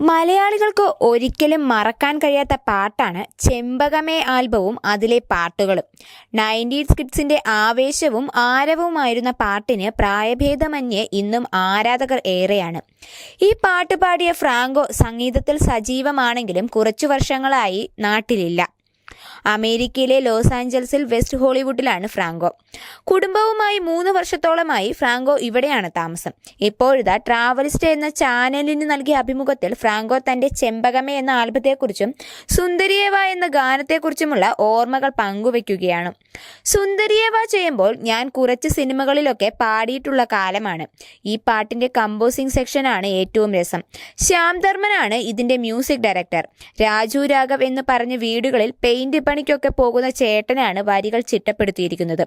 മലയാളികൾക്ക് ഒരിക്കലും മറക്കാൻ കഴിയാത്ത പാട്ടാണ് ചെമ്പകമേ ആൽബവും അതിലെ പാട്ടുകളും. നയന്റീസ് കിഡ്സിന്റെ ആവേശവും ആരവുമായിരുന്ന പാട്ടിന് പ്രായഭേദമന്യേ ഇന്നും ആരാധകർ ഏറെയാണ്. ഈ പാട്ട് പാടിയ ഫ്രാങ്കോ സംഗീതത്തിൽ സജീവമാണെങ്കിലും കുറച്ചു വർഷങ്ങളായി നാട്ടിലില്ല. അമേരിക്കയിലെ ലോസ് ആഞ്ചൽസിൽ വെസ്റ്റ് ഹോളിവുഡിലാണ് ഫ്രാങ്കോ. കുടുംബവുമായി മൂന്ന് വർഷത്തോളമായി ഫ്രാങ്കോ ഇവിടെയാണ് താമസം. ഇപ്പോഴിതാ ട്രാവലിസ്റ്റ് എന്ന ചാനലിന് നൽകിയ അഭിമുഖത്തിൽ ഫ്രാങ്കോ തന്റെ ചെമ്പകമേ എന്ന ആൽബത്തെക്കുറിച്ചും സുന്ദരിയേവ എന്ന ഗാനത്തെക്കുറിച്ചുമുള്ള ഓർമ്മകൾ പങ്കുവയ്ക്കുകയാണ് സുന്ദരിയേവ ചെയ്യുമ്പോൾ ഞാൻ കുറച്ച് സിനിമകളിലൊക്കെ പാടിയിട്ടുള്ള കാലമാണ്. ഈ പാട്ടിന്റെ കമ്പോസിംഗ് സെക്ഷനാണ് ഏറ്റവും രസം. ശ്യാം ധർമ്മനാണ് ഇതിന്റെ മ്യൂസിക് ഡയറക്ടർ. രാജു രാഘവ് എന്ന് പറഞ്ഞ വീടുകളിൽ പെയിന്റ് പണിക്കൊക്കെ പോകുന്ന ചേട്ടനാണ് വരികൾ ചിട്ടപ്പെടുത്തിയിരിക്കുന്നത്.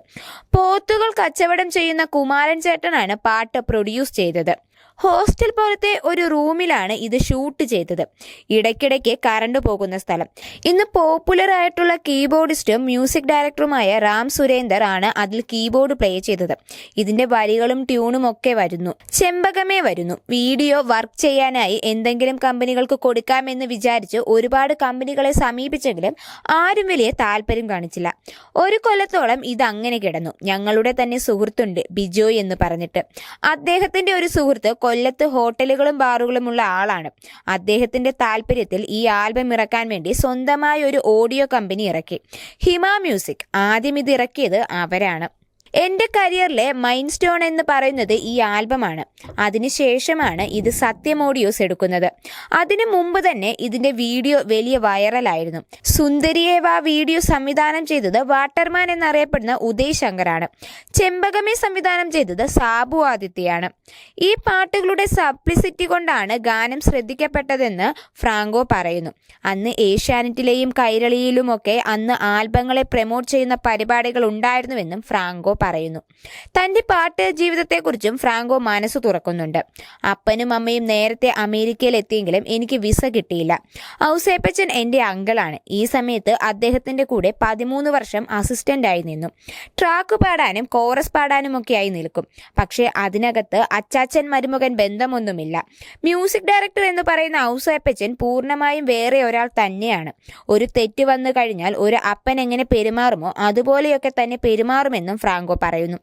പോത്തുകൾ കച്ചവടം ചെയ്യുന്ന കുമാരൻ ചേട്ടനാണ് പാട്ട് പ്രൊഡ്യൂസ് ചെയ്തത്. ഹോസ്റ്റൽ പോലത്തെ ഒരു റൂമിലാണ് ഇത് ഷൂട്ട് ചെയ്തത്. ഇടയ്ക്കിടയ്ക്ക് കറണ്ട് പോകുന്ന സ്ഥലം. ഇന്ന് പോപ്പുലർ ആയിട്ടുള്ള കീബോർഡിസ്റ്റും മ്യൂസിക് ഡയറക്ടറുമായ റാം സുരേന്ദർ ആണ് അതിൽ കീബോർഡ് പ്ലേ ചെയ്തത്. ഇതിന്റെ വരികളും ട്യൂണും ഒക്കെ വരുന്നു. ചെമ്പകമേ വരുന്നു. വീഡിയോ വർക്ക് ചെയ്യാനായി എന്തെങ്കിലും കമ്പനികൾക്ക് കൊടുക്കാമെന്ന് വിചാരിച്ച് ഒരുപാട് കമ്പനികളെ സമീപിച്ചെങ്കിലും ആരും വലിയ താല്പര്യം കാണിച്ചില്ല. ഒരു കൊല്ലത്തോളം ഇത് അങ്ങനെ കിടന്നു. ഞങ്ങളുടെ തന്നെ സുഹൃത്തുണ്ട് ബിജോയ് എന്ന് പറഞ്ഞിട്ട്. അദ്ദേഹത്തിന്റെ ഒരു സുഹൃത്ത് കൊല്ലത്ത് ഹോട്ടലുകളും ബാറുകളുമുള്ള ആളാണ്. അദ്ദേഹത്തിന്റെ താല്പര്യത്തിൽ ഈ ആൽബം ഇറക്കാൻ വേണ്ടി സ്വന്തമായി ഒരു ഓഡിയോ കമ്പനി ഇറക്കി. ഹിമ മ്യൂസിക്. ആദ്യം ഇത് ഇറക്കിയത് അവരാണ്. എന്റെ കരിയറിലെ മൈൻ സ്റ്റോൺ എന്ന് പറയുന്നത് ഈ ആൽബമാണ്. അതിനുശേഷമാണ് ഇത് സത്യം ഓഡിയോസ് എടുക്കുന്നത്. അതിനു മുമ്പ് തന്നെ ഇതിന്റെ വീഡിയോ വലിയ വൈറലായിരുന്നു. സുന്ദരിയേവ വീഡിയോ സംവിധാനം ചെയ്തത് വാട്ടർമാൻ എന്നറിയപ്പെടുന്ന ഉദയ് ശങ്കറാണ്. ചെമ്പകമേ സംവിധാനം ചെയ്തത് സാബു ആദിത്യയാണ്. ഈ പാട്ടുകളുടെ സപ്ലിസിറ്റി കൊണ്ടാണ് ഗാനം ശ്രദ്ധിക്കപ്പെട്ടതെന്ന് ഫ്രാങ്കോ പറയുന്നു. അന്ന് ഏഷ്യാനെറ്റിലെയും കൈരളിയിലുമൊക്കെ അന്ന് ആൽബങ്ങളെ പ്രമോട്ട് ചെയ്യുന്ന പരിപാടികൾ ഉണ്ടായിരുന്നുവെന്നും ഫ്രാങ്കോ പറയുന്നു. തന്റെ പാട്ട് ജീവിതത്തെക്കുറിച്ചും ഫ്രാങ്കോ മനസ്സ് തുറക്കുന്നുണ്ട്. അപ്പനും അമ്മയും നേരത്തെ അമേരിക്കയിൽ എത്തിയെങ്കിലും എനിക്ക് വിസ കിട്ടിയില്ല. ഔസേപ്പച്ചൻ എന്റെ അങ്കിളാണ്. ഈ സമയത്ത് അദ്ദേഹത്തിന്റെ കൂടെ പതിമൂന്ന് വർഷം അസിസ്റ്റന്റ് ആയി നിന്നു. ട്രാക്ക് പാടാനും കോറസ് പാടാനുമൊക്കെയായി നിൽക്കും. പക്ഷേ അതിനകത്ത് അച്ചാച്ചൻ മരുമകൻ ബന്ധമൊന്നുമില്ല. മ്യൂസിക് ഡയറക്ടർ എന്ന് പറയുന്ന ഔസേപ്പച്ചൻ പൂർണമായും വേറെ ഒരാൾ തന്നെയാണ്. ഒരു തെറ്റ് വന്നു കഴിഞ്ഞാൽ ഒരു അപ്പൻ എങ്ങനെ പെരുമാറുമോ അതുപോലെയൊക്കെ തന്നെ പെരുമാറുമെന്നും ഫ്രാങ്കോ പറയുന്നു.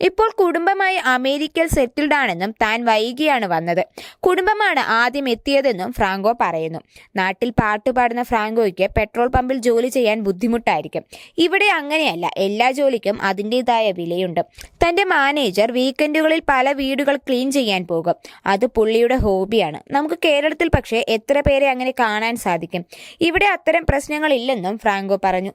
ഇപ്പോൾ കുടുംബമായി അമേരിക്കയിൽ സെറ്റിൽഡ് ആണെന്നും താൻ വൈകിയാണ് വന്നത്. കുടുംബമാണ് ആദ്യം എത്തിയതെന്നും ഫ്രാങ്കോ പറയുന്നു. നാട്ടിൽ പാട്ട് പാടുന്ന ഫ്രാങ്കോയ്ക്ക് പെട്രോൾ പമ്പിൽ ജോലി ചെയ്യാൻ ബുദ്ധിമുട്ടായിരിക്കും. ഇവിടെ അങ്ങനെയല്ല. എല്ലാ ജോലിക്കും അതിന്റെതായ വിലയുണ്ട്. തന്റെ മാനേജർ വീക്കെൻഡുകളിൽ പല വീടുകൾ ക്ലീൻ ചെയ്യാൻ പോകും. അത് പുള്ളിയുടെ ഹോബിയാണ്. നമുക്ക് കേരളത്തിൽ പക്ഷേ എത്ര പേരെ അങ്ങനെ കാണാൻ സാധിക്കും? ഇവിടെ അത്തരം പ്രശ്നങ്ങളില്ലെന്നും ഫ്രാങ്കോ പറഞ്ഞു.